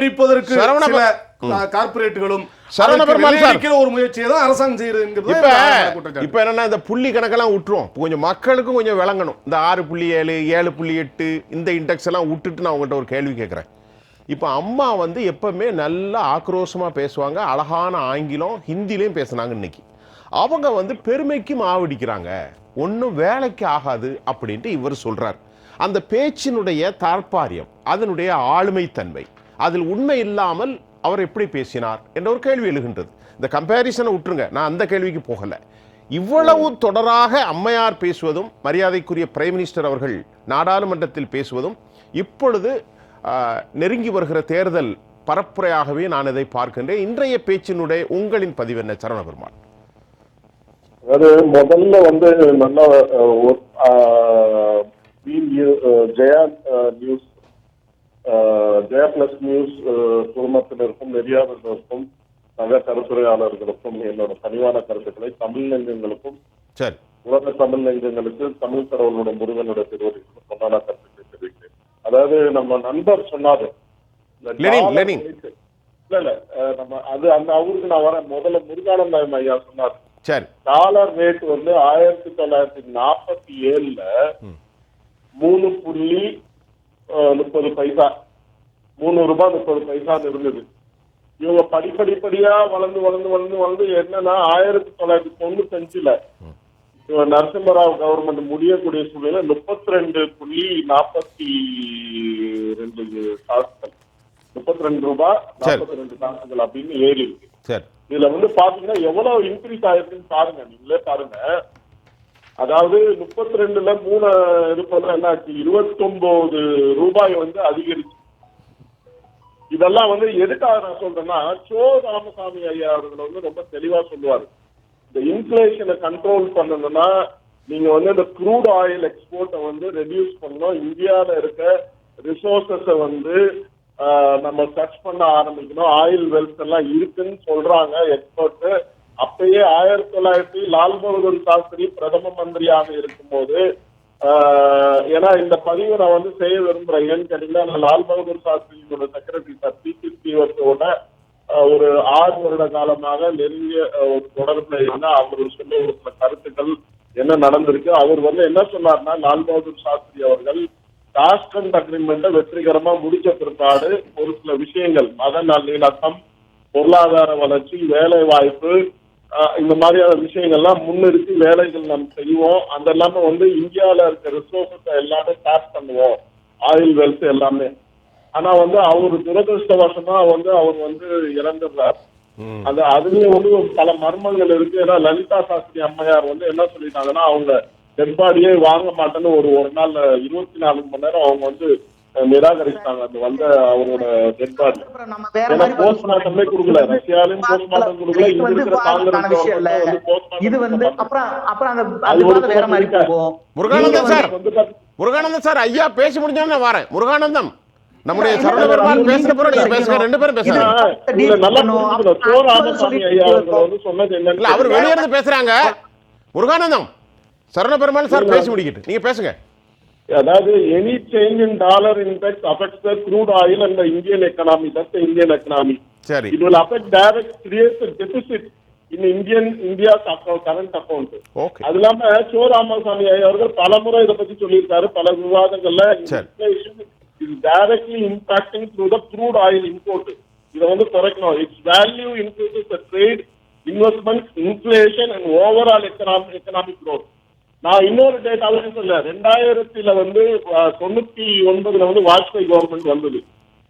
பிரிப்பதற்கு சில. வெள்ளையடிக்கிற ஒரு முயற்சியை தான் அரசாங்கம் செய்யறதுங்கிறது இப்ப என்னன்னா இந்த புள்ளி கணக்கெல்லாம் விட்டுரும் கொஞ்சம் மக்களுக்கும் கொஞ்சம் விளங்கணும். இந்த ஆறு புள்ளி ஏழு ஏழு புள்ளி எட்டு இந்த இண்டெக்ஸ் எல்லாம் விட்டுட்டு நான் உங்கள்கிட்ட ஒரு கேள்வி கேட்குறேன் இப்போ அம்மா வந்து எப்பவுமே நல்லா ஆக்ரோஷமா பேசுவாங்க. அழகான ஆங்கிலம் ஹிந்திலையும் பேசுனாங்க இன்னைக்கு. அவங்க வந்து பெருமைக்கு மாவடிக்கிறாங்க ஒன்றும் வேலைக்கு ஆகாது அப்படின்ட்டு இவர் சொல்றார். அந்த பேச்சினுடைய தாற்பயம் அதனுடைய ஆளுமைத்தன்மை. அதில் உண்மை இல்லாமல் அவர் எப்படி பேசினார் என்ற ஒரு கேள்வி எழுகின்றது. இந்த கம்பேரிசனை விட்டுருங்க நான் அந்த கேள்விக்கு போகல. இவ்வளவு தொடராக அம்மையார் பேசுவதும் மரியாதைக்குரிய பிரைம் மினிஸ்டர் அவர்கள் நாடாளுமன்றத்தில் பேசுவதும் இப்பொழுது நெருங்கி வருகிற தேர்தல் பரப்புரையாகவே நான் இதை பார்க்கின்றேன். இன்றைய பேச்சினுடைய உங்களின் பதிவு என்ன சரவண பெருமாள் அதாவது முதல்ல வந்து நல்லா Jaya news Jaya plus news அஹ், குழுமத்தினருக்கும் நெறியாளர்களுக்கும் சக கருத்துரையாளர்களுக்கும் என்னோட பணிவான கருத்துக்களை தமிழ் நெஞ்சங்களுக்கும் உலக தமிழ் நெஞ்சங்களுக்கு தமிழ் கடவுளோட முருகனோட திருவடிக்கும் சொன்னான கருத்துக்களை தெரிவிக்கிறேன். அதாவது நம்ம நண்பர் சொன்னாரு. இல்ல இல்ல நம்ம அது அந்த அவருக்கு நான் வரேன். முதல்ல முருகானந்தம் ஐயா சொன்னார். டாலர் ரேட் வந்து ஆயிரத்தி தொள்ளாயிரத்தி நாற்பத்தி ஏழுல மூணு புள்ளி முப்பது பைசா. மூணு ரூபாய் முப்பது பைசான்னு இருந்தது. இவங்க படிப்படிப்படியா வளர்ந்து வளர்ந்து வளர்ந்து வளர்ந்து என்னன்னா ஆயிரத்தி தொள்ளாயிரத்தி தொண்ணூத்தஞ்சுல நரசிம்மராவ் கவர்மெண்ட் முடியக்கூடிய சூழ்நிலை முப்பத்தி ரெண்டு புள்ளி நாற்பத்தி ரெண்டு காசுகள் முப்பத்தி ரெண்டு ரூபாய் நாற்பத்தி ரெண்டு காசுகள் அப்படின்னு ஏறி இருக்கு இதுல வந்து பாத்தீங்கன்னா எவ்வளவு இன்க்ரீஸ் ஆயிருக்குன்னு பாருங்க நீங்களே பாருங்க. அதாவது முப்பத்தி ரெண்டுல மூணு இருப்பதுல என்ன ஆச்சு? இருபத்தி ரூபாய் வந்து அதிகரிச்சு. இதெல்லாம் வந்து எதுக்காக நான் சொல்றேன்னா சோ ராமசாமி ஐயா அவர்கள் வந்து ரொம்ப தெளிவா சொல்லுவாரு. இந்த இன்ஃபிளேஷனை கண்ட்ரோல் பண்ணணும்னா நீங்க வந்து இந்த க்ரூட் ஆயில் எக்ஸ்போர்ட்டை வந்து ரெடியூஸ் பண்ணணும். இந்தியாவில் இருக்க ரிசோர்சஸை வந்து நம்ம சர்ச் பண்ண ஆரம்பிக்கணும். ஆயில் வெல்த் எல்லாம் இருக்குன்னு சொல்றாங்க எக்ஸ்போர்ட்டு அப்பயே ஆயிரத்தி தொள்ளாயிரத்தி லால் பகதூர் சாஸ்திரி பிரதம மந்திரியாக இருக்கும்போது ஆஹ், ஏன்னா இந்த பதிவை நான் வந்து செய்ய விரும்புறேன். ஏன்னு கேட்டீங்கன்னா நான் லால் பகதூர் சாஸ்திரியோட செக்ரட்டரி சார் பி ஸ்ரீவர்த்தோட ஒரு ஆறு வருட காலமாக நெருங்கிய ஒரு தொடர்புல என்ன அவர் சொன்ன ஒரு சில கருத்துக்கள் என்ன நடந்திருக்கு. அவர் வந்து என்ன சொன்னார்னா லால் பகதூர் சாஸ்திரி அவர்கள் டாஸ்கண்ட் அக்ரிமெண்ட்டை வெற்றிகரமா முடிச்ச பிற்பாடு ஒரு சில விஷயங்கள் மத நல்லிணக்கம் பொருளாதார வளர்ச்சி வேலை வாய்ப்பு இந்த மாதிரியான விஷயங்கள்லாம் முன்னிறுத்தி வேலைகள் நாம் செய்வோம். அந்த எல்லாமே வந்து இந்தியால இருக்க ரிசோர்சஸ் எல்லாமே டேப் பண்ணுவோம். ஆயில் வெல்த் எல்லாமே. ஆனா வந்து அவர் துரதிருஷ்டவசமா வந்து அவர் வந்து இறந்துடுறார். ம். அந்த அதுலயும் வந்து பல மர்மங்கள் இருக்கு. ஏன்னா லலிதா சாஸ்திரி அம்மையார் வந்து என்ன சொல்லிட்டாங்கன்னா அவங்க டெட் பாடியே வாங்க மாட்டேன்னு ஒரு ஒரு நாள் இருபத்தி நாலு மணி நேரம் அவங்க வந்து அஹ், நிராகரிச்சிட்டாங்க. அந்த வந்த அவரோட டெட் பாடி அப்புறம் நம்ம வேற ஏன்னா மாதிரி பதில் போஸ்ட்மார்ட்டமே கொடுக்கல. ரஷ்யாலையும் போஸ்ட்மார்ட்டம் கொடுக்கல. இது இங்க வந்து இருக்கிற காங்கிரஸ் இல்ல. இது அப்புறம் அப்புறம் அந்த அது அது ஒரு வாதம் வேற மாதிரி இருக்கா? போகும். முருகானந்தம் சார். முருகானந்தம் சார் ஐயா பேசி முடிஞ்சோன்னு வரேன். முருகானந்தம். நம்முடைய சரவண பெருமாள் பேசுற பிறகு நீங்க பேசுங்க. ரெண்டு பேரும் பேசுங்க. இதுல நல்லா புரிஞ்சுக்கணும். சோ ராமசாமி ஐயா வந்து சொன்னது என்னன்னு இல்ல அவர் வெளியே இருந்து பேசுறாங்க. முருகானந்தம். சரவண பெருமாள் சார் பேசி முடிக்கிட்டு. நீங்க பேசுங்க. அதாவது any change in dollar impact affects the crude oil and Indian economy that Indian economy சரி. It will affect direct create deficit in Indian account current account அது இல்லாம சோ ராமசாமி அவர்கள் பலமுறை இதை பத்தி சொல்லியிருக்காரு. பல விவாதங்கள்ல directly impacting through the crude oil import இதை வந்து குறைக்கணும். Its value increases the trade investment inflation and overall economic economic growth. நான் இன்னொரு டேட்டாவும் சொல்ல ரெண்டாயிரத்துல வந்து தொண்ணூத்தி ஒன்பதுல வந்து வாஜ்பாய் கவர்மெண்ட் வந்தது.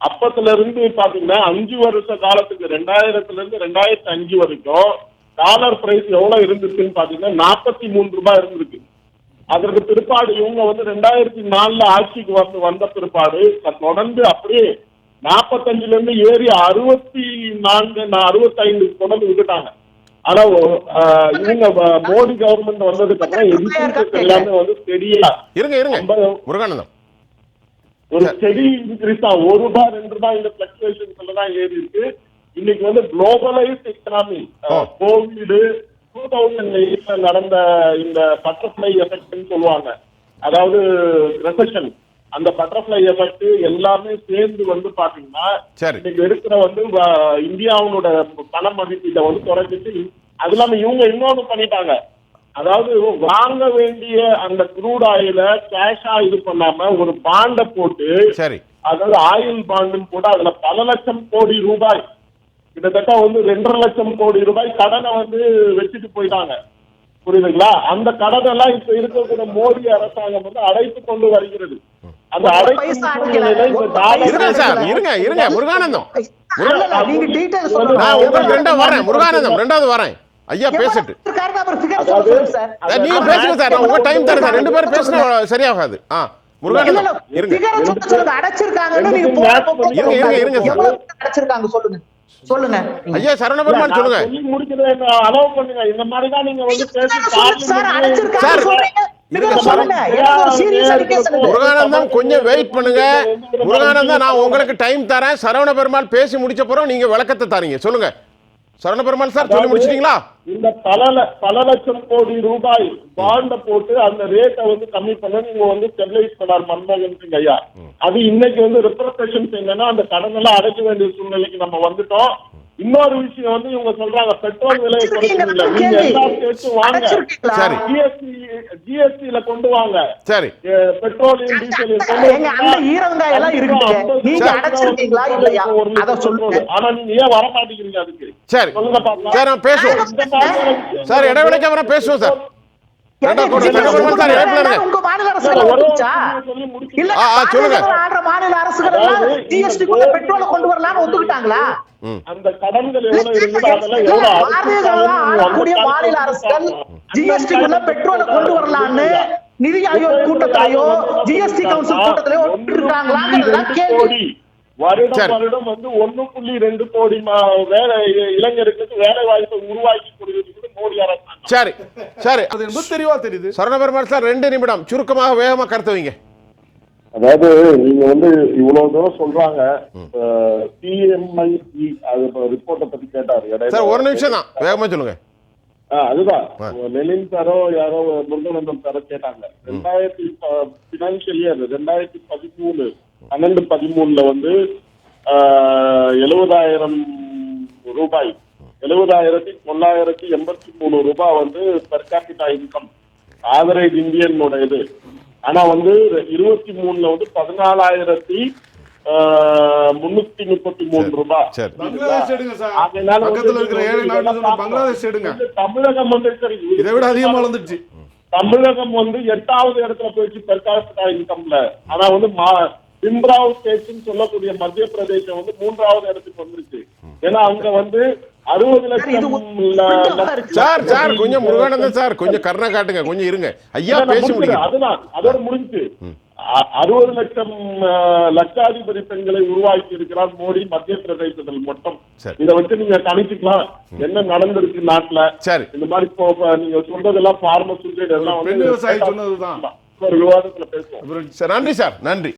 அப்பத்துல இருந்து பாத்தீங்கன்னா அஞ்சு வருஷ காலத்துக்கு ரெண்டாயிரத்துல இருந்து ரெண்டாயிரத்தி அஞ்சு வரைக்கும் டாலர் பிரைஸ் எவ்வளவு இருந்துச்சுன்னு பாத்தீங்கன்னா நாற்பத்தி மூணு ரூபாய் இருந்திருக்கு. அதற்கு பிற்பாடு இவங்க வந்து ரெண்டாயிரத்தி நாலுல ஆட்சிக்கு வந்து வந்த பிற்பாடு தொடர்ந்து அப்படியே நாற்பத்தஞ்சுல இருந்து ஏறி அறுபத்தி நான்கு அறுபத்தைந்து தொடர்ந்து விட்டுட்டாங்க. ஆனா இவங்க மோடி கவர்மெண்ட் வந்ததுக்கு அப்புறம் எல்லாமே வந்து ஸ்டெடியா இருங்க இருங்க. முருகானந்தம். ஒரு ஸ்டெடி இன்க்ரீஸ் தான் ஒரு ரூபாய் ரெண்டு ரூபாய் இந்த பிளக்சுவேஷன்ஸ்ல தான் ஏறி இருக்கு. இன்னைக்கு வந்து globalised economy. Covid two thousand எயிட்ல நடந்த இந்த பட்டர்ஃபிளை எஃபெக்ட்னு சொல்லுவாங்க. அதாவது ரெசெஷன் அந்த பட்டர்ஃபிளை எஃபெக்ட் எல்லாமே சேர்ந்து வந்து பாத்தீங்கன்னா இன்னைக்கு இருக்கிற வந்து இந்தியாவோட பண மதிப்பீட்டை வந்து குறைச்சிட்டு அது இல்லாம இவங்க இன்னொன்னு பண்ணிட்டாங்க. அதாவது வாங்க வேண்டிய அந்த குரூட் ஆயில கேஷா இது பண்ணாம ஒரு பாண்டை போட்டு சரி. அதாவது ஆயில் பாண்டுன்னு போட்டு அதுல பல லட்சம் கோடி ரூபாய் கிட்டத்தட்ட வந்து ரெண்டரை லட்சம் கோடி ரூபாய் கடனை வந்து வச்சுட்டு போயிட்டாங்க. புரியுதுங்களா? அந்த கடனை எல்லாம் இப்ப இருக்கக்கூடிய மோடி அரசாங்கம் வந்து அடைத்து கொண்டு வருகிறது. அந்த டாலர் இருங்க சார் இருங்க இருங்க. முருகானந்தம். உங்களுக்கு ரெண்டாவது வரேன் முருகானந்தம் ரெண்டாவது வரேன் ஐயா பேசட்டு. நீங்க பேசுங்க சார் நான் உங்க டைம் தரேன் சார். ரெண்டு பேரும் பேசினா சரியாகாது. ஆ முருகானந்தம் இருங்க. இருங்க, இருங்க, இருங்க சார். எவ்வளவு அடைச்சிருக்காங்க சொல்லுங்க. சொல்லுங்க ஐயா நான் சொல்லுங்க சொல்லி முடிக்கிறேன் அலோவ் பண்ணுங்க இந்த மாதிரி தான் நீங்க வந்து பேசி சார் சார், முருகானந்தம் கொஞ்சம் வெயிட் பண்ணுங்க முருகானந்தம் நான் உங்களுக்கு டைம் தரேன் சரவண பெருமாள் பேசி முடிச்ச பிறகு நீங்க விளக்கத்தை தரீங்க சொல்லுங்க சரவண பெருமாள் சார் சொல்லி முடிச்சிட்டீங்களா? இந்த பல பல லட்சம் கோடி ரூபாய் பாண்ட போட்டு அந்த ரேட்டை வந்து கம்மி பண்ண நீங்க வந்து ஸ்டெபிலைஸ் பண்ணார் மன்மோகன் சிங் ஐயா. அது இன்னைக்கு வந்து ரிப்ரசன்ஸ் என்னன்னா அந்த கடன் எல்லாம் அடைக்க வேண்டிய சூழ்நிலைக்கு நம்ம வந்துட்டோம். இன்னொரு விஷயம் வந்து இவங்க சொல்றாங்க பெட்ரோல் விலையை குறைக்கல நீங்க. எல்லா ஸ்டேட்டும் வாங்க. ஜிஎஸ்டி ஜிஎஸ்டில கொண்டு வாங்க. சரி. பெட்ரோலியம் டீசல் எங்க அந்த ஈரங்காய் எல்லாம் இருக்குது நீங்க அடைச்சிருக்கீங்களா இல்லையா? அத சொல்லுங்க. ஆனா நீங்க ஏன் வர மாட்டேங்கிறீங்க அதுக்கு. சரி. சொல்லுங்க பாக்கலாம் சார் நான் பேசுவோம். சார் இடைவெளிக்கு அப்புறம் பேசுவோம் சார். உங்க மாநில அரசு இல்ல ஆடுற மாநில அரசுகள் ஜிஎஸ்டி பெட்ரோலை கொண்டு வரலாம்னு ஒத்துக்கிட்டாங்களா? அந்த கடன்கள் ஆளக்கூடிய மாநில அரசுகள் ஜிஎஸ்டி பெட்ரோலை கொண்டு வரலாம்னு நிதி ஆயோக் கூட்டத்திலேயோ ஜிஎஸ்டி கவுன்சில் கூட்டத்திலேயோ ஒத்துருக்காங்களாங்கிறதுதான் கேள்வி. வருடம். வருடம் வந்து ஒண்ணு புள்ளி ரெண்டு கோடி மா- வேலை இளைஞர்களுக்கு வேலை வாய்ப்பை உருவாக்கி கொடுக்கிறது மோடி அரசாங்கம். சரி சரி. அது என்பது தெளிவா தெரியுது. சரவண பெருமாள் சார் ரெண்டு நிமிடம். சுருக்கமாக வேகமா கருத்து வைங்க. அதாவது நீங்க வந்து இவ்வளவு தூரம் சொல்றாங்க. டிஎம்ஐ அது ரிப்போர்ட்டை பத்தி கேட்டாரு. சார் ஒரு நிமிஷம் தான். வேகமா சொல்லுங்க. அதுதான். லெனின் சாரோ யாரோ முருகானந்தம் சாரோ கேட்டாங்க. ரெண்டாயிரத்தி பினான்சியல் இயர் ரெண்டாயிரத்தி பதிமூணு. பன்னெண்டு பதிமூணுல வந்து எழுபதாயிரம் ரூபாய். எழுபதாயிரத்தி தொள்ளாயிரத்தி எண்பத்தி மூணு ரூபாய் வந்து பெர் கேபிட்டா இன்கம் ஆவரேஜ் இந்தியனோட இது ஆனா வந்து இருபத்தி மூணுல வந்து பதினாலாயிரத்தி முன்னூத்தி முப்பத்தி மூணு ரூபாய். தமிழகம் வந்து இதை விட அதிகமா வளர்ந்துருச்சு தமிழகம் வந்து எட்டாவது இடத்துல போயிடுச்சு பெர் கேபிட்டா இன்கம்ல ஆனா வந்து மா- பிம்ராவ் ஸ்டேட்னு சொல்லக்கூடிய மத்திய பிரதேசம் வந்து மூன்றாவது இடத்துக்கு வந்துருச்சு. ஏன்னா அங்க வந்து அறுபது லட்சம். சார் சார் கொஞ்சம் முருகானந்தம் சார் கொஞ்சம் கருணை காட்டுங்க கொஞ்சம் இருங்க. ஐயா பேசி. முடிங்க. அதுதான் அதோட முடிஞ்சு அறுபது லட்சம் லட்சாதிபதி பெண்களை உருவாக்கி இருக்கிறார் மோடி மத்திய பிரதேசத்தில் மட்டும். இதை வச்சு நீங்க கணிச்சுக்கலாம். என்ன நடந்திருக்கு நாட்டுல? சரி. இந்த மாதிரி இப்போ நீங்க சொல்றதெல்லாம் பார்மசூட்டிக் எல்லாம் வந்து விவசாயி சொன்னதுதான். ஒரு விவாதத்துல பேசுவோம். அப்புறம் சார் நன்றி சார் நன்றி.